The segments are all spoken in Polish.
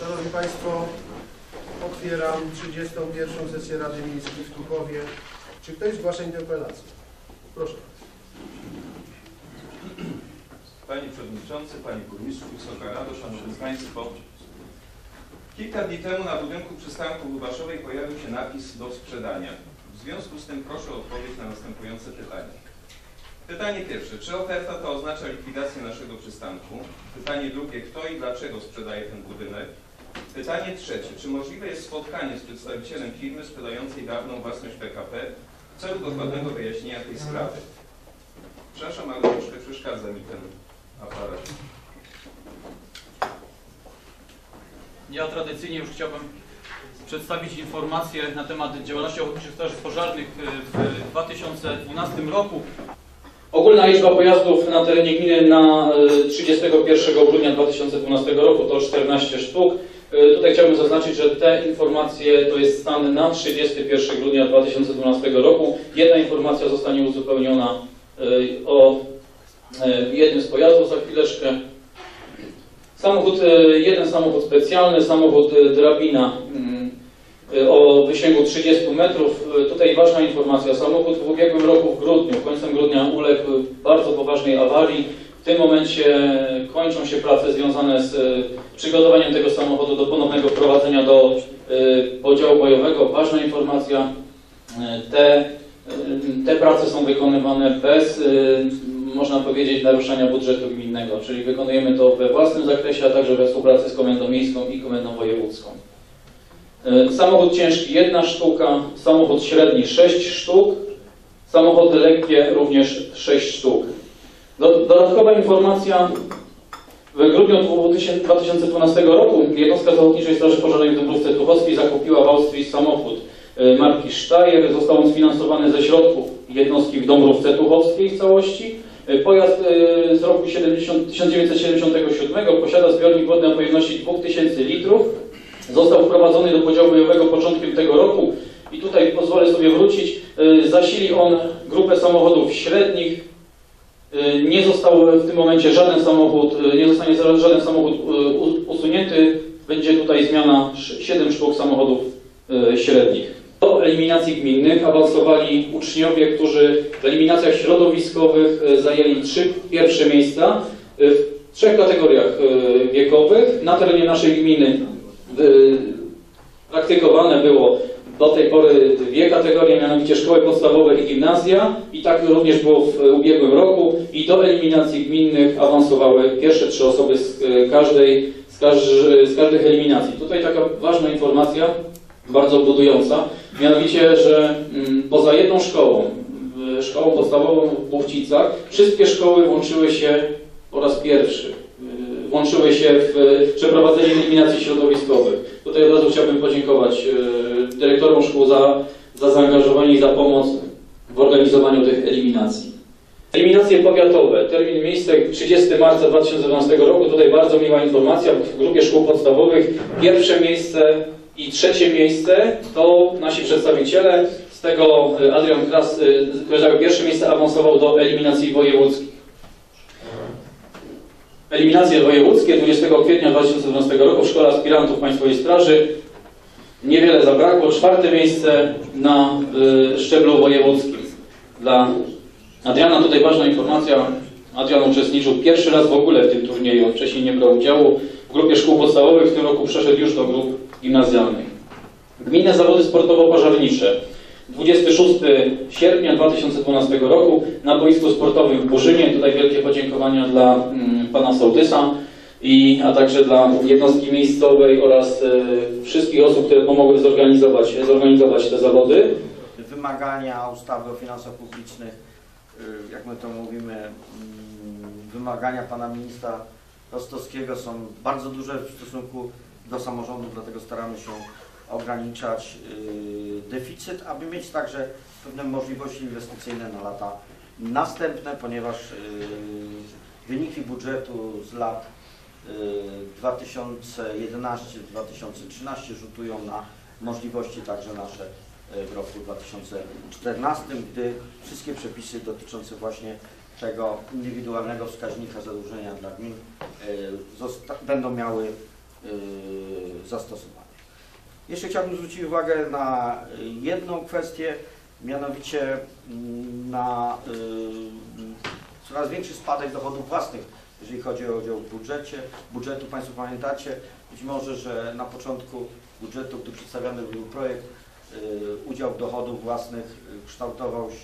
Szanowni Państwo, otwieram 31. sesję Rady Miejskiej w Tuchowie. Czy ktoś zgłasza interpelację? Proszę. Panie Przewodniczący, Panie Burmistrzu, Wysoka Rado, Szanowni Państwo. Kilka dni temu na budynku przystanku Lubaszowej pojawił się napis do sprzedania. W związku z tym proszę o odpowiedź na następujące pytania. Pytanie pierwsze. Czy oferta ta oznacza likwidację naszego przystanku? Pytanie drugie. Kto i dlaczego sprzedaje ten budynek? Pytanie trzecie. Czy możliwe jest spotkanie z przedstawicielem firmy sprzedającej dawną własność PKP w celu dokładnego wyjaśnienia tej sprawy? Przepraszam, ale troszkę przeszkadza mi ten aparat. Ja tradycyjnie już chciałbym przedstawić informację na temat działalności Ochotniczych Straży Pożarnych w 2012 roku. Ogólna liczba pojazdów na terenie gminy na e, 31 grudnia 2012 roku to 14 sztuk. E, Tutaj chciałbym zaznaczyć, że te informacje to jest stan na 31 grudnia 2012 roku. Jedna informacja zostanie uzupełniona e, o e, jednym z pojazdów za chwileczkę. Samochód, e, jeden samochód specjalny, samochód e, drabina mm, e, o wysięgu 30 metrów. E, Tutaj ważna informacja, samochód w ubiegłym roku w grudniu, końcem grudnia uległ bardzo poważnej awarii. W tym momencie kończą się prace związane z e, przygotowaniem tego samochodu do ponownego wprowadzenia do podziału bojowego. Ważna informacja, te, te prace są wykonywane bez, można powiedzieć, naruszania budżetu gminnego, czyli wykonujemy to we własnym zakresie, a także we współpracy z Komendą Miejską i Komendą Wojewódzką. E, Samochód ciężki jedna sztuka, samochód średni 6 sztuk, samochody lekkie również 6 sztuk. Do- Dodatkowa informacja. W grudniu 2012 roku jednostka z Straży Pożarnej w Dąbrówce Tuchowskiej zakupiła w Austrii samochód e, marki Steyr. Został on sfinansowany ze środków jednostki w Dąbrówce Tuchowskiej w całości. E, Pojazd z roku 70, 1977 posiada zbiornik wodny o pojemności 2000 litrów. Został wprowadzony do podziału bojowego początkiem tego roku i tutaj pozwolę sobie wrócić. E, Zasili on grupę samochodów średnich. E, Nie został w tym momencie żaden samochód, e, nie zostanie żaden samochód usunięty. Będzie tutaj zmiana 7 sztuk samochodów średnich. Do eliminacji gminnych awansowali uczniowie, którzy w eliminacjach środowiskowych zajęli trzy pierwsze miejsca w trzech kategoriach wiekowych. Na terenie naszej gminy y, praktykowane było do tej pory dwie kategorie, mianowicie szkoły podstawowe i gimnazja. I tak również było w ubiegłym roku. I do eliminacji gminnych awansowały pierwsze trzy osoby z y, każdej, z, każ, z każdych eliminacji. Tutaj taka ważna informacja, bardzo budująca, mianowicie, że mm, poza jedną szkołą, y, szkołą podstawową w Buchcicach, wszystkie szkoły włączyły się po raz pierwszy. y, włączyły się w przeprowadzenie eliminacji środowiskowych. Tutaj od razu chciałbym podziękować y, dyrektorom szkół za, za zaangażowanie i za pomoc w organizowaniu tych eliminacji. Eliminacje powiatowe. Termin miejsce 30 marca 2012 roku. Tutaj bardzo miła informacja. W grupie szkół podstawowych pierwsze miejsce i trzecie miejsce to nasi przedstawiciele. Z tego y, Adrian Kras, zajął pierwsze miejsce, awansował do eliminacji wojewódzkich. Eliminacje wojewódzkie 20 kwietnia 2012 roku w Szkole Aspirantów Państwowej Straży. Niewiele zabrakło. Czwarte miejsce na y, szczeblu wojewódzkim. Dla Adriana tutaj ważna informacja. Adrian uczestniczył pierwszy raz w ogóle w tym turnieju. Wcześniej nie brał udziału. W grupie szkół podstawowych w tym roku przeszedł już do grup gimnazjalnych. Gminne zawody sportowo-pożarnicze. 26 sierpnia 2012 roku na boisku sportowym w Burzynie. Tutaj wielkie podziękowania dla mm, pana sołtysa, i, a także dla jednostki miejscowej oraz e, wszystkich osób, które pomogły zorganizować, zorganizować te zawody. wymagania ustawy o finansach publicznych, y, jak my to mówimy, mm, wymagania pana ministra Rostowskiego są bardzo duże w stosunku do samorządu, dlatego staramy się ograniczać y, deficyt, aby mieć także pewne możliwości inwestycyjne na lata następne, ponieważ y, wyniki budżetu z lat y, 2011-2013 rzutują na możliwości także nasze y, w roku 2014, gdy wszystkie przepisy dotyczące właśnie tego indywidualnego wskaźnika zadłużenia dla gmin y, będą miały y, zastosowania. Jeszcze chciałbym zwrócić uwagę na y, jedną kwestię, mianowicie mm, na y, coraz większy spadek dochodów własnych, jeżeli chodzi o udział w budżecie, budżetu. Państwo pamiętacie być może, że na początku budżetu, gdy przedstawiany był projekt, y, udział dochodów własnych y, kształtował się,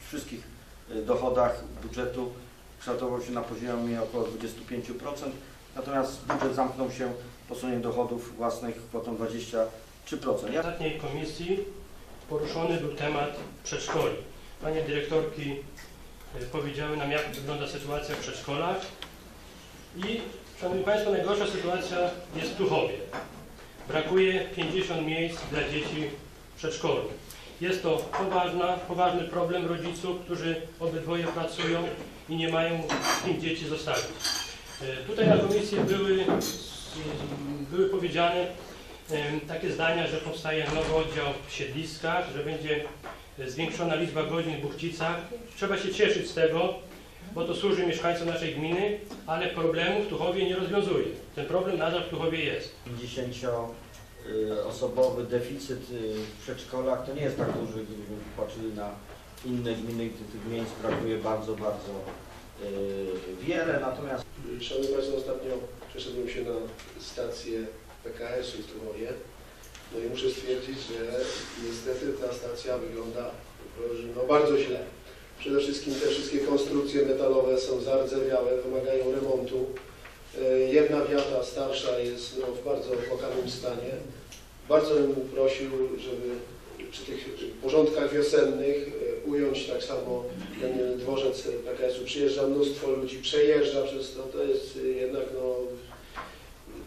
w wszystkich y, dochodach budżetu kształtował się na poziomie około 25%, natomiast budżet zamknął się posunięciem dochodów własnych kwotą 23%. W ostatniej komisji poruszony był temat przedszkoli. Panie dyrektorki powiedziały nam, jak wygląda sytuacja w przedszkolach i, Szanowni Państwo, najgorsza sytuacja jest w Tuchowie. Brakuje 50 miejsc dla dzieci przedszkolu. Jest to poważna, poważny problem rodziców, którzy obydwoje pracują i nie mają kim dzieci zostawić. Y, Tutaj na komisji były, były powiedziane takie zdania, że powstaje nowy oddział w siedliskach, że będzie zwiększona liczba godzin w Buchcicach. Trzeba się cieszyć z tego, bo to służy mieszkańcom naszej gminy, ale problemu w Tuchowie nie rozwiązuje. Ten problem nadal w Tuchowie jest. 50-osobowy deficyt y, w przedszkolach to nie jest tak duży, gdybyśmy patrzyli na inne gminy, gdzie tych miejsc brakuje bardzo, bardzo y, wiele, natomiast Szanowni Państwo, ostatnio przeszedłem się na stację PKS-u w Tuchowie. No i muszę stwierdzić, że niestety ta stacja wygląda no, bardzo źle. Przede wszystkim te wszystkie konstrukcje metalowe są zardzewiałe, wymagają remontu. E, Jedna wiata starsza jest no, w bardzo opłakanym stanie. Bardzo bym prosił, żeby przy tych porządkach wiosennych e, ująć tak samo ten dworzec PKS-u. Przyjeżdża mnóstwo ludzi, przejeżdża przez to, to jest jednak no,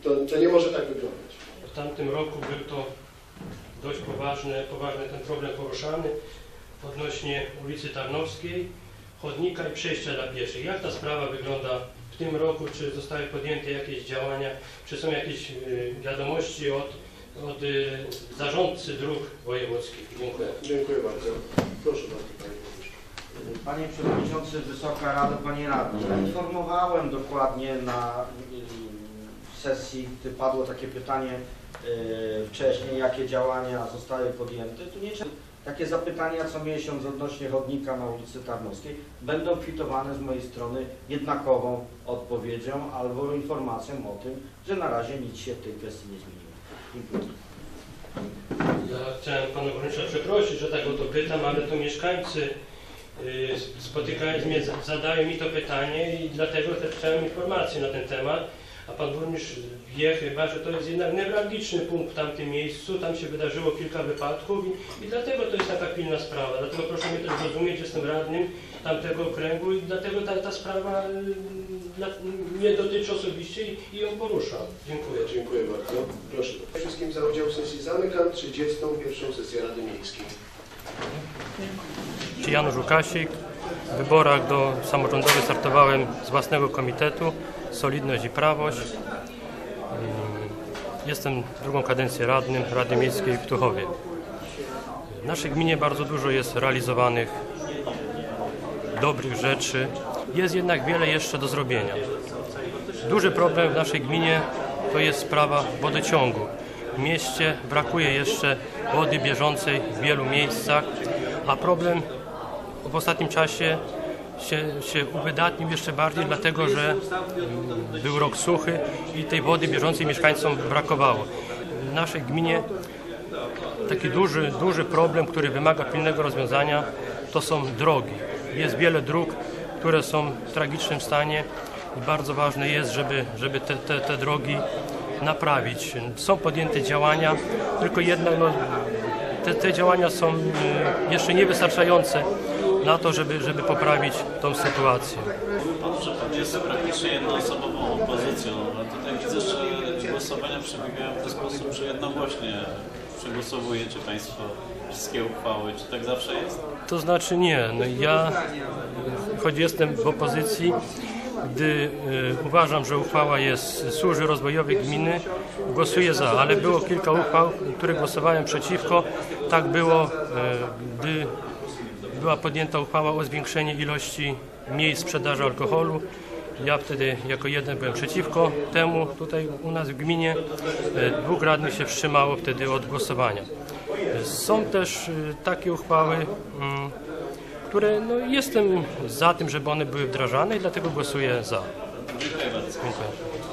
to, to nie może tak wyglądać. W tamtym roku był to dość poważny, poważny ten problem poruszany odnośnie ulicy Tarnowskiej, chodnika i przejścia dla pieszych. Jak ta sprawa wygląda w tym roku? Czy zostały podjęte jakieś działania? Czy są jakieś y, wiadomości od, od y, zarządcy dróg wojewódzkich? Dziękuję. Dziękuję bardzo. Proszę bardzo Panie Przewodniczący, Wysoka Rado, Panie Radny, ja informowałem dokładnie na y, sesji, padło takie pytanie y, wcześniej, jakie działania zostały podjęte. Tu nie takie zapytania co miesiąc odnośnie chodnika na ulicy Tarnowskiej będą kwitowane z mojej strony jednakową odpowiedzią albo informacją o tym, że na razie nic się w tej kwestii nie zmieniło. Dziękuję. Ja chciałem Pana Burmistrza przeprosić, że tak o to pytam, ale to mieszkańcy y, spotykając mnie zadają mi to pytanie i dlatego też chciałem informacji na ten temat. A Pan Burmistrz wie chyba, że to jest jednak newralgiczny punkt w tamtym miejscu, tam się wydarzyło kilka wypadków i, i dlatego to jest taka pilna sprawa. Dlatego proszę mnie też zrozumieć, jestem radnym tamtego okręgu i dlatego ta, ta sprawa y, mnie dotyczy osobiście i, i ją poruszam. Dziękuję. Dziękuję bardzo. Proszę. Przede wszystkim za udział w sesji zamykam 31. sesję Rady Miejskiej. Janusz Łukasik. W wyborach do samorządowych startowałem z własnego komitetu Solidność i Prawość. Jestem drugą kadencję radnym Rady Miejskiej w Tuchowie. W naszej gminie bardzo dużo jest realizowanych dobrych rzeczy. Jest jednak wiele jeszcze do zrobienia. Duży problem w naszej gminie to jest sprawa wodociągu. W mieście brakuje jeszcze wody bieżącej w wielu miejscach, a problem w ostatnim czasie się, się uwydatnił jeszcze bardziej, dlatego że był rok suchy i tej wody bieżącej mieszkańcom brakowało. W naszej gminie taki duży, duży problem, który wymaga pilnego rozwiązania, to są drogi. Jest wiele dróg, które są w tragicznym stanie i bardzo ważne jest, żeby, żeby te, te, te drogi naprawić. Są podjęte działania, tylko jednak no, te, te działania są y, jeszcze niewystarczające na to, żeby, żeby poprawić tą sytuację. pan jest praktycznie jednoosobową opozycją, ale tutaj widzę, że głosowania przebiegają w ten sposób, że jednogłośnie przegłosowujecie Państwo wszystkie uchwały. Czy tak zawsze jest? To znaczy nie, no ja choć jestem w opozycji, gdy y, uważam, że uchwała jest, służy rozwojowi gminy, głosuję za, ale było kilka uchwał, które głosowałem przeciwko. Tak było, y, gdy była podjęta uchwała o zwiększeniu ilości miejsc sprzedaży alkoholu Ja wtedy jako jeden byłem przeciwko temu tutaj u nas w gminie. E, Dwóch radnych się wstrzymało wtedy od głosowania. Są też e, takie uchwały, mm, które no, jestem za tym, żeby one były wdrażane i dlatego głosuję za. Dziękuję